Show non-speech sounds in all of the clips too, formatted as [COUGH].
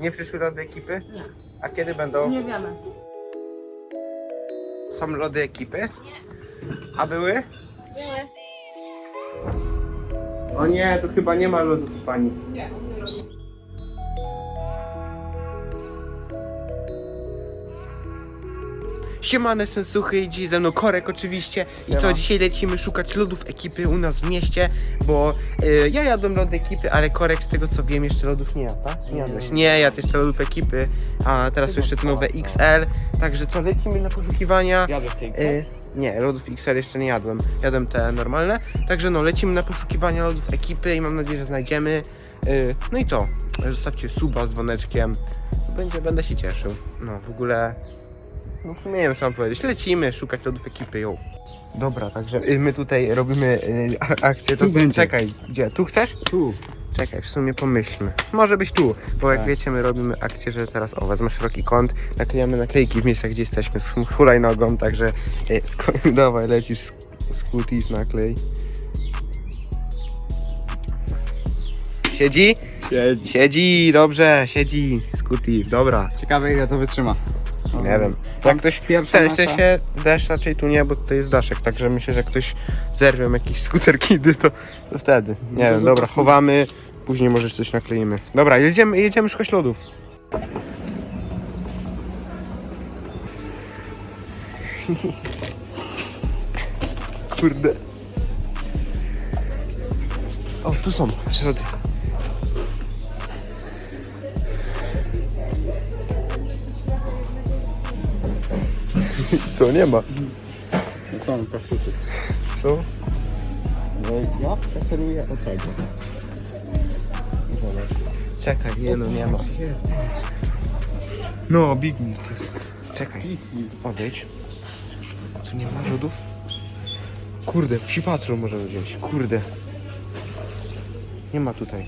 Nie przyszły lody ekipy? Nie. A kiedy będą? Nie wiemy. Są lody ekipy? A były? Nie. O nie, to chyba nie ma lodów u pani. Nie. Siemane, jestem Suchy i dziś ze mną Korek oczywiście. I co, dzisiaj lecimy szukać lodów ekipy u nas w mieście Bo y, ja jadłem lody ekipy, ale Korek z tego co wiem jeszcze lodów nie jadł, tak? Nie jadłeś? Nie, jadł jeszcze lodów ekipy A teraz są jeszcze te nowe XL Także co, lecimy na poszukiwania. Jadłeś tej y, Nie, lodów XL jeszcze nie jadłem. Jadłem te normalne. Także no, lecimy na poszukiwania lodów ekipy i mam nadzieję, że znajdziemy. Y, No i co, zostawcie suba z dzwoneczkiem. Będzie, będę się cieszył. No, w ogóle no w sumie nie wiem co mam powiedzieć. Lecimy szukać lodów ekipy, ją. Dobra, także y, my tutaj robimy y, a- akcję. To Tu będzie. czekaj, gdzie? Tu chcesz? Tu. Czekaj, w sumie pomyślmy. Może być tu, bo jak Tak. wiecie, my robimy akcję, że teraz o, wezmę szeroki kąt, naklejamy naklejki w miejscach, gdzie jesteśmy z hu- hulajnogą, także y, [LAUGHS] sk- dawaj, lecisz, sk- skutisz naklej. Siedzi? Siedzi. Siedzi, dobrze, siedzi, skutif, dobra. Ciekawe ile to wytrzyma. Nie wiem. Tam Jak ktoś w pierwsza sensie się deszcz raczej tu nie, bo to jest daszek, także myślę, że jak ktoś zerwie jakiś [LAUGHS] skuter kidy, to, to wtedy. Nie No wiem, dobra, chowamy, później może coś nakleimy. Dobra, jedziemy, jedziemy szukać lodów. Kurde. O, tu są lody. [LAUGHS] Co, nie ma? No są kafusy. Co? No ja preferuję od tego. Czekaj, nie no, nie ma. No, Big Milk jest. Czekaj, odejdź. Tu nie ma lodów? Kurde, psi patrol możemy wziąć. Kurde. Nie ma tutaj.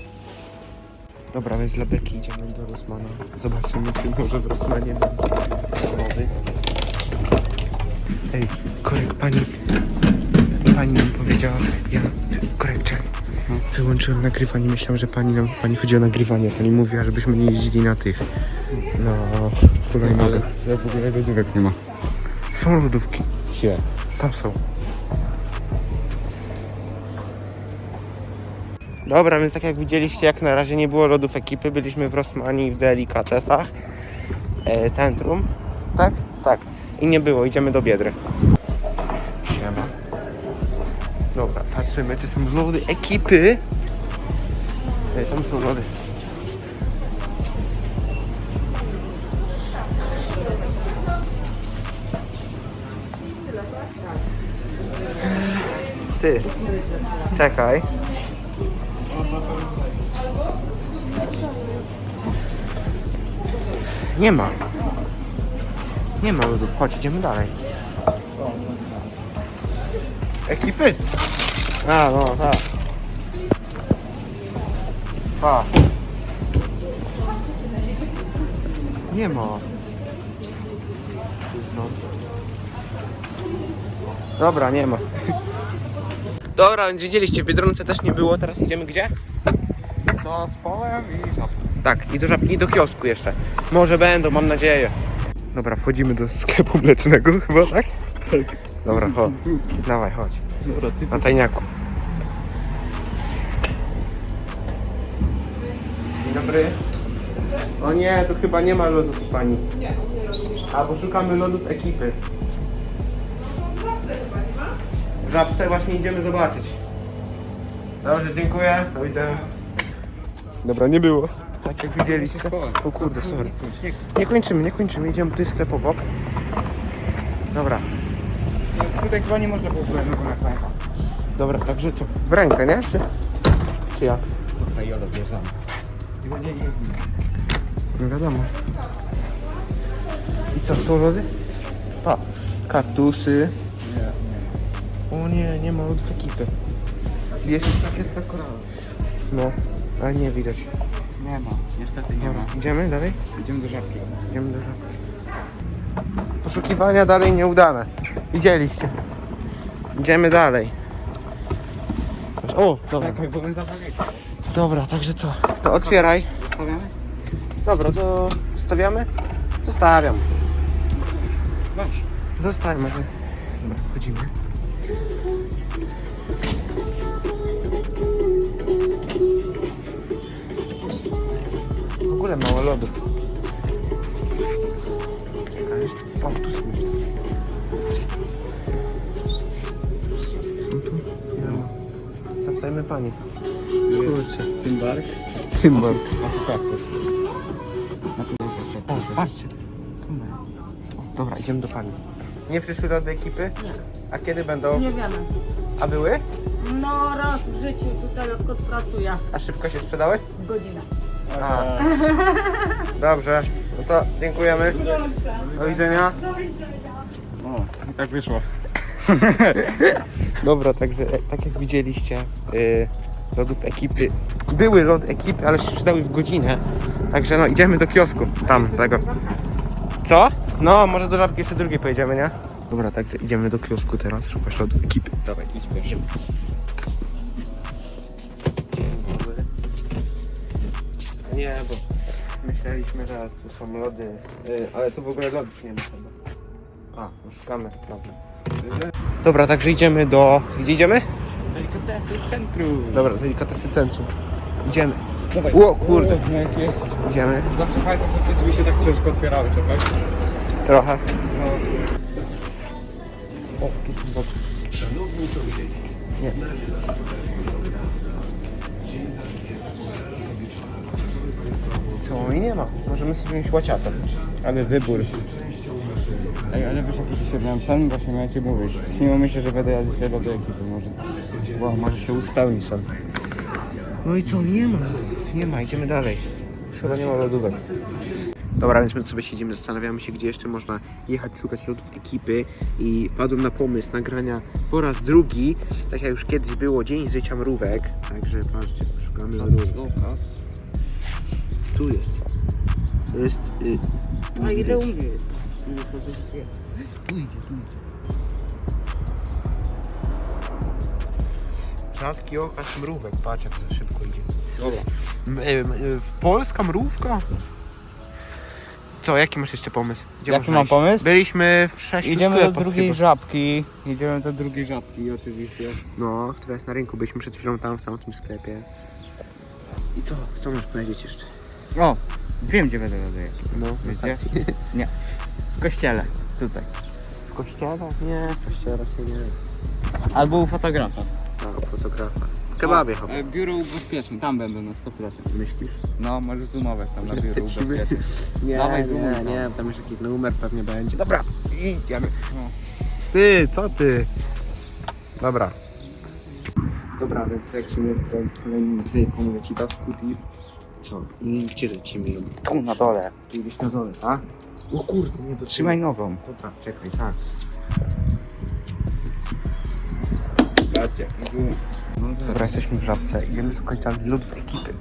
Dobra, więc dla Beki idziemy do Rosmana. Zobaczymy, czy może w Rosmanie będzie lody. Ej, korek, pani... Pani nam powiedziała, ja... Korek. Wyłączyłem nagrywanie, myślałem, że pani nam, pani chodzi o nagrywanie. Pani mówiła, żebyśmy nie jeździli na tych. No, Ale hulajnogach. ja w ogóle lodówek nie ma. Są lodówki. Gdzie? Tam są. Dobra, więc tak jak widzieliście, jak na razie nie było lodów ekipy, byliśmy w Rosmani w Delikatesach, e, centrum, tak? I nie było, idziemy do Biedry. Siema. Dobra, patrzymy, czy są lody ekipy. E, tam są lody. Ty, czekaj. Nie ma. Nie ma lodów. Chodź, idziemy dalej. Ekipy? A, no, tak. Pa. Nie ma. Tu są. Dobra, nie ma. Dobra, więc widzieliście, w Biedronce też nie było, teraz idziemy gdzie? To z połem i no. Tak, i do żabki, i do kiosku jeszcze. Może będą, mam nadzieję. Dobra, wchodzimy do sklepu mlecznego [LAUGHS] chyba, tak? Tak. Dobra, chodź. Dawaj, chodź. Dobra, ty Na tajniaku. Dzień dobry. O nie, to chyba nie ma lodów u pani. Nie. A, bo szukamy lodów ekipy. W żabce właśnie idziemy zobaczyć. Dobrze, dziękuję. Do widzenia. Dobra, nie było. Tak jak widzieliście. O kurde, sorry. Nie kończymy, nie kończymy. Idziemy, tu jest sklep obok. Dobra, Tutaj chyba nie można było dobra, także co? W rękę, nie? Czy, czy jak? Tutaj jolo bierzemy. Nie. Nie wiadomo. I co, są lody? Pa, kaktusy. Nie, nie. O nie, nie ma lodów ekipy. Jest Pakietka koralowa. No, ale nie widać. Nie ma. Niestety nie ma. idziemy dalej? Idziemy do żabki. Idziemy do żabki. Poszukiwania dalej nieudane. Widzieliście. Idziemy dalej. O, dobra. Czekaj, bo my zawalili. Dobra, także co? To otwieraj. Zostawiamy? Dobra, to zostawiamy? Zostawiam. Weź. Zostawimy. Dobra, wchodzimy. Ogóle mało lodów. Czekaj, o, tu są. Są tu? Nie ma. Zapytajmy pani. Kurczę. Tymbark. Tymbar. A tu kaktus. A tu O, patrzcie. Kamera. O, dobra, idziemy do pani. Nie przyszły lody ekipy? Nie. A kiedy będą? Nie wiemy. A były? No raz w życiu tutaj odkąd pracuję. A szybko się sprzedały? Godzinę. A. Dobrze, no to dziękujemy. Do widzenia. O, i tak wyszło. [LAUGHS] Dobra, także e, tak jak widzieliście, yy, lodów ekipy, były lody ekipy, ale się sprzedały w godzinę. Także no, idziemy do kiosku, tam, tego. Co? No, może do żabki jeszcze drugiej pojedziemy, nie? Dobra, także idziemy do kiosku teraz, szukać lodów ekipy. Dawaj, idź Nie, bo myśleliśmy, że tu są lody, yy, ale tu w ogóle lodów nie ma chyba. A, no szukamy, dobra. Dobra, także idziemy do... Gdzie idziemy? Delikatesy w centrum. Dobra, delikatesy centrum. Idziemy. Dawaj. O, kurde. Idziemy. Zawsze pamiętam, że te drzwi się tak ciężko otwierały, czekaj. Trochę. No. O, tu są boki. Nie. Co? I nie ma. Możemy sobie wziąć łaciatę. Ale wybór. Ej, ale wiesz jaki dzisiaj miałem sen? Właśnie miałem ci mówić. Śniło mi się, że będę jadł dzisiaj lody ekipy może. Wow, może się uspełni sam. No i co? Nie ma. Nie ma, idziemy dalej. Chyba nie ma lodówek. Dobra, więc my sobie siedzimy, zastanawiamy się, gdzie jeszcze można jechać, szukać lodów ekipy i padłem na pomysł nagrania po raz drugi, tak jak już kiedyś było, Dzień Życia Mrówek. Także patrzcie, szukamy lodów. Tu jest. To jest... Y, A ile umie? Rzadki okaz mrówek, patrz jak to szybko idzie. M- y, y, Polska mrówka? Co, jaki masz jeszcze pomysł? Gdzie Jaki można mam iść? pomysł? Byliśmy w sześciu Idziemy do sklepach drugiej chyba. żabki. Idziemy do drugiej żabki oczywiście. No, która jest na rynku. Byliśmy przed chwilą tam, w tamtym sklepie. I co? Co możesz powiedzieć jeszcze? O, wiem gdzie będę ekipy. No, Wiecie? wystarczy. W kościele. Tutaj. W kościele? Nie, w kościele raczej nie. Albo u fotografa. No, fotografa. W kebabie chyba. E, Biuro ubezpieczeń, tam będę na 100%. Myślisz? No, możesz zoomować tam na [LAUGHS] biuro ubezpieczeń. [LAUGHS] Nie, Dawaj, nie, zoom, nie, tam już jakiś numer pewnie będzie. Dobra, idziemy. No. Ty, co ty? Dobra. Dobra, więc lecimy tutaj z kolejnym klejką, leci ta skutif. Co? I gdzie lecimy? Tu na dole. Tu gdzieś na dole, tak? O kurde, nie Trzymaj nogą. Dobra, czekaj, tak. Zoom. No, Dobra, jesteśmy w żabce. Idziemy szukać tam lodów ekipy.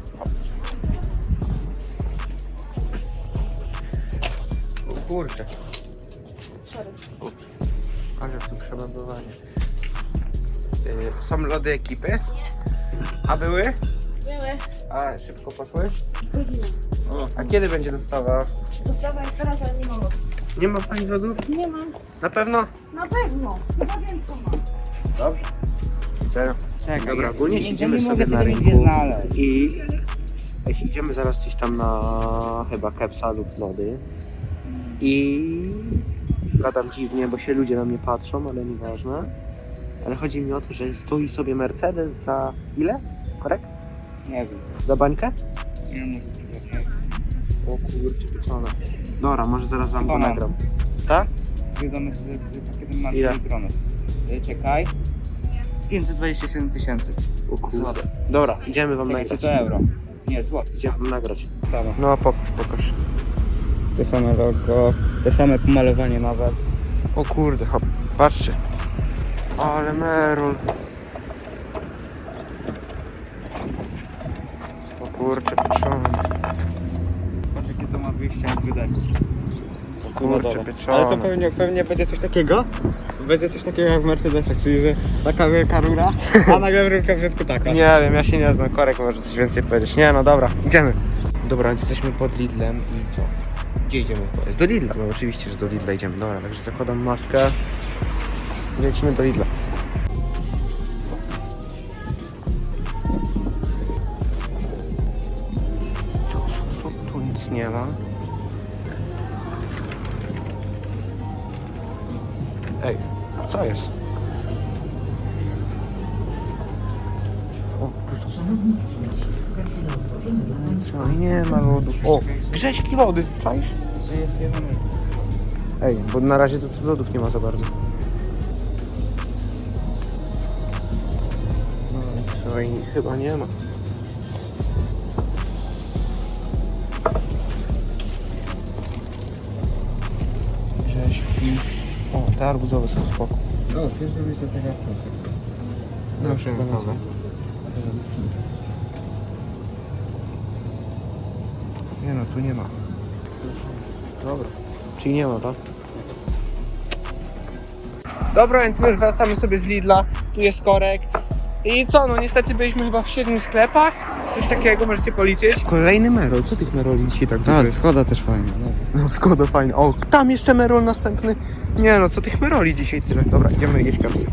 O kurczę. Ale tu przeładowanie. Yy, są lody ekipy? A były? Były. A szybko poszły? Godzinę. A kiedy będzie dostawa? Dostawa jest teraz, ale nie mam. Nie ma pani lodów? Nie mam. Na pewno? Na pewno. Chyba wiem co mam. Dobrze. Widzenia. Czekaj, Dobra, ogólnie nie- idziemy nie sobie mogę na tego rynku. znaleźć. I jeśli idziemy zaraz gdzieś tam na chyba kepsa lub lody i gadam dziwnie, bo się ludzie na mnie patrzą, ale nieważne. Ale chodzi mi o to, że stoi sobie Mercedes za ile? Korek? Nie wiem. Za bańkę? Nie może czekaj. O kurczę, pieczone. Dobra, może zaraz wam go Dobra. nagram. Tak? Sobie z pakietem marki Ile? Elbronów. E, Czekaj. 527 tysięcy. O kurde. Dobra, idziemy wam Czekaj, czy nagrać. to euro? Nie, złoty. Idziemy wam nagrać. Samo. No pokaż, pokaż. Te same logo, te same pomalowanie nawet. O kurde, hop, patrzcie. Ale merul. Kurczę, pieczony. Patrz jakie to ma wyjście z wydechu. Kurczę, pieczony. Ale to pewnie, pewnie będzie coś takiego? Będzie coś takiego jak w Mercedesach, czyli że taka wielka rura, a nagle rurka w środku taka. Nie wiem, ja się nie znam. Korek może coś więcej powiedzieć. Nie, no dobra, idziemy. Dobra, więc jesteśmy pod Lidlem i co? Gdzie idziemy? Do Lidla, no oczywiście, że do Lidla idziemy. Dobra, także zakładam maskę i lecimy do Lidla. Ma. Ej, co jest? O, tu są. Co, nie ma lodów. O, grześki wody, czaisz? Jest jeden? Ej, bo na razie to lodów nie ma za bardzo. No i chyba nie ma. Te arbuzowe są spoko. O, pierwszy miejsce tego proszę. No, przepraszam. Nie no, tu nie ma. Dobra. Czyli nie ma, tak? Dobra, więc my już wracamy sobie z Lidla. Tu jest korek. I co, no niestety byliśmy chyba w siedmiu sklepach. Coś takiego możecie policzyć. Kolejny Merol. Co tych Meroli dzisiaj tak A, Skoda też fajna. No. No, Skoda fajny. O, tam jeszcze Merol następny. Nie no, co tych Meroli dzisiaj tyle. Dobra, idziemy jeść kapsy.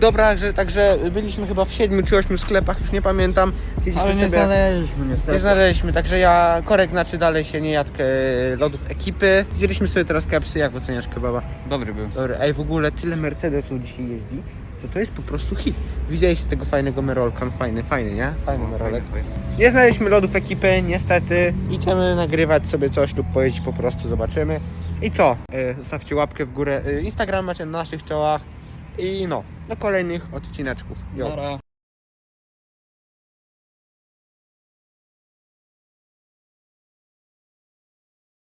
Dobra, że także byliśmy chyba w siedmiu czy ośmiu sklepach, już nie pamiętam. Chcieliśmy Ale nie sobie- znaleźliśmy Nie niestety. znaleźliśmy, także ja korek znaczy dalej się nie jadł e, lodów ekipy. Zjedliśmy sobie teraz kepsy, jak oceniasz kebaba? Dobry był. Dobra, ej w ogóle tyle Mercedesów dzisiaj jeździ, że to jest po prostu hit. Widzieliście tego fajnego Merolka, no fajny, fajny, nie? Fajny Merolek. Nie znaleźliśmy lodów ekipy, niestety. Idziemy nagrywać sobie coś lub pojeździć po prostu, zobaczymy. I co? E, zostawcie łapkę w górę. E, Instagram macie na naszych czołach. I no, do kolejnych odcineczków. Jo.